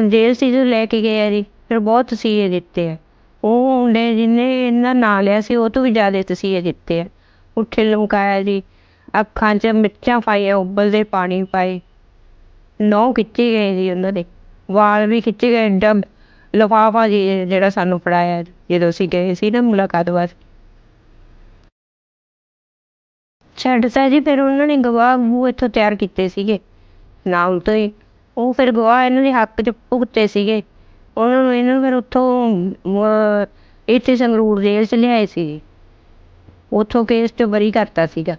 ਜੇਲ੍ਹ ਸੀ ਜਦੋਂ ਲੈ ਕੇ ਗਏ ਆ ਜੀ, ਫਿਰ ਬਹੁਤ ਤਸੀਹੇ ਦਿੱਤੇ ਆ। ਉਹ ਮੁੰਡੇ ਜਿਹਨੇ ਇਹਨਾਂ ਨਾਂ ਲਿਆ ਸੀ, ਉਹ ਤੋਂ ਵੀ ਜ਼ਿਆਦਾ ਤਸੀਹੇ ਦਿੱਤੇ ਆ। ਉੱਥੇ ਲਮਕਾਇਆ ਜੀ, ਅੱਖਾਂ 'ਚ ਮਿਰਚਾਂ ਪਾਈਆਂ ਉਬਲਦੇ ਪਾਣੀ ਪਾਏ। ਨਹੁੰ ਖਿੱਚੇ ਗਏ ਜੀ ਉਹਨਾਂ ਦੇ, ਵਾਲ ਵੀ ਖਿੱਚੇ ਗਏ ਏਡਾ ਲਿਫਾਫਾ ਜੀ ਜਿਹੜਾ ਸਾਨੂੰ ਫੜਾਇਆ ਜਦੋਂ ਅਸੀਂ ਗਏ ਸੀ ਨਾ ਮੁਲਾਕਾਤ ਵਾਸਤੇ ਛੱਡ ਛੱਡਤਾ ਜੀ, ਫਿਰ ਉਹਨਾਂ ਨੇ ਗਵਾਹ ਮੂੰਹ ਇੱਥੋਂ ਤਿਆਰ ਕੀਤੇ ਸੀਗੇ। ਨਾਲ ਤੋਂ ਹੀ ਉਹ ਫਿਰ ਗਵਾਹ ਇਹਨਾਂ ਦੇ ਹੱਕ 'ਚ ਭੁਗਤੇ ਸੀਗੇ। ਉਹਨਾਂ ਨੂੰ ਇਹਨਾਂ ਨੂੰ ਫਿਰ ਉੱਥੋਂ ਇੱਥੇ ਸੰਗਰੂਰ ਜੇਲ੍ਹ 'ਚ ਲਿਆਏ ਸੀ। ਉੱਥੋਂ ਕੇਸ 'ਚ ਬਰੀ ਕਰਤਾ ਸੀਗਾ।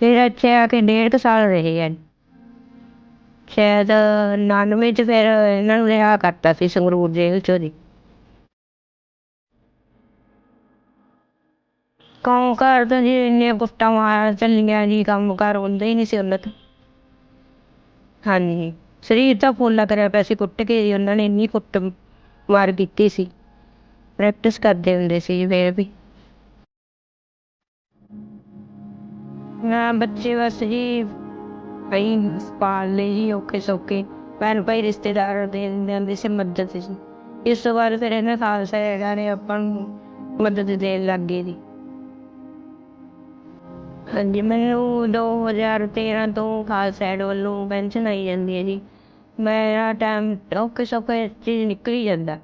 ਫਿਰ ਇੱਥੇ ਆ ਕੇ ਡੇਢ ਕੁ ਸਾਲ ਰਹੇ ਆ ਸ਼ਾਇਦ 99 ਚ ਫਿਰ ਇਹਨਾਂ ਨੂੰ ਰਿਹਾ ਕਰਤਾ ਸੀ ਸੰਗਰੂਰ ਜੇਲ੍ਹ 'ਚੋਂ ਜੀ। ਕੰਮ ਕਾਰ ਤਾਂ ਜੀ ਇੰਨੀਆਂ ਕੁੱਟਾਂ ਮਾਰ ਚੱਲੀਆਂ ਜੀ, ਕੰਮ ਕਾਰ ਹੁੰਦਾ ਹੀ ਨਹੀਂ ਸੀ ਉਹਨਾਂ ਤੋਂ। ਹਾਂਜੀ। ਸਰੀਰ ਦਾ ਫੋਲਾ ਕਰਿਆ ਪਿਆ ਸੀ, ਕੁੱਟ ਕੇ ਜੀ ਉਹਨਾਂ ਨੇ ਇੰਨੀ ਕੁੱਟ ਮਾਰ ਕੀਤੀ ਸੀ। ਪ੍ਰੈਕਟਿਸ ਕਰਦੇ ਹੁੰਦੇ ਸੀ ਜੀ ਫਿਰ ਵੀ। ਨਾ ਬੱਚੇ ਬਸ ਜੀ ਕਈ ਪਾਲ ਲਏ ਜੀ ਔਖੇ ਸੌਖੇ। ਭੈਣ ਭਾਈ ਰਿਸ਼ਤੇਦਾਰ ਦੇ ਦਿੰਦੇ ਸੀ ਮਦਦ ਜੀ। ਇਸ ਤੋਂ ਬਾਅਦ ਫਿਰ ਇਹਨਾਂ ਖਾਲਸਾ ਹੈਗਾ ਨੇ ਆਪਾਂ ਨੂੰ ਮਦਦ ਦੇਣ ਲੱਗ ਗਏ ਜੀ। ਹਾਂਜੀ ਮੈਨੂੰ 2013 ਤੋਂ ਖਾਲਸਾ ਐਡ ਵੱਲੋਂ ਪੈਨਸ਼ਨ ਆਈ ਜਾਂਦੀ ਹੈ ਜੀ। ਮੇਰਾ ਟਾਈਮ ਔਖੇ ਸੌਖੇ ਚੀਜ਼ ਨਿਕਲ ਹੀ ਜਾਂਦਾ।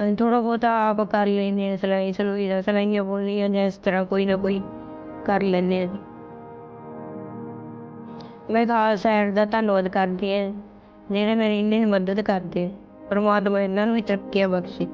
ਅਸੀਂ ਥੋੜ੍ਹਾ ਬਹੁਤਾ ਆਪ ਕਰ ਲੈਂਦੇ ਹਾਂ, ਸਿਲਾਈ ਸਲੂਈ ਦਾ, ਸਿਲਾਈਆਂ ਬੁਣਨੀਆਂ ਜਾਂ ਇਸ ਤਰ੍ਹਾਂ ਕੋਈ ਨਾ ਕੋਈ ਕਰ ਲੈਂਦੇ ਹਾਂ ਜੀ। ਮੈਂ ਖਾਲਸਾ ਐਡ ਦਾ ਧੰਨਵਾਦ ਕਰਦੀ ਹਾਂ, ਜਿਹੜੇ ਮੇਰੀ ਇੰਨੀ ਮਦਦ ਕਰਦੇ ਪਰਮਾਤਮਾ ਇਹਨਾਂ ਨੂੰ ਵੀ ਤਰੱਕੀਆਂ ਬਖਸ਼ੇ।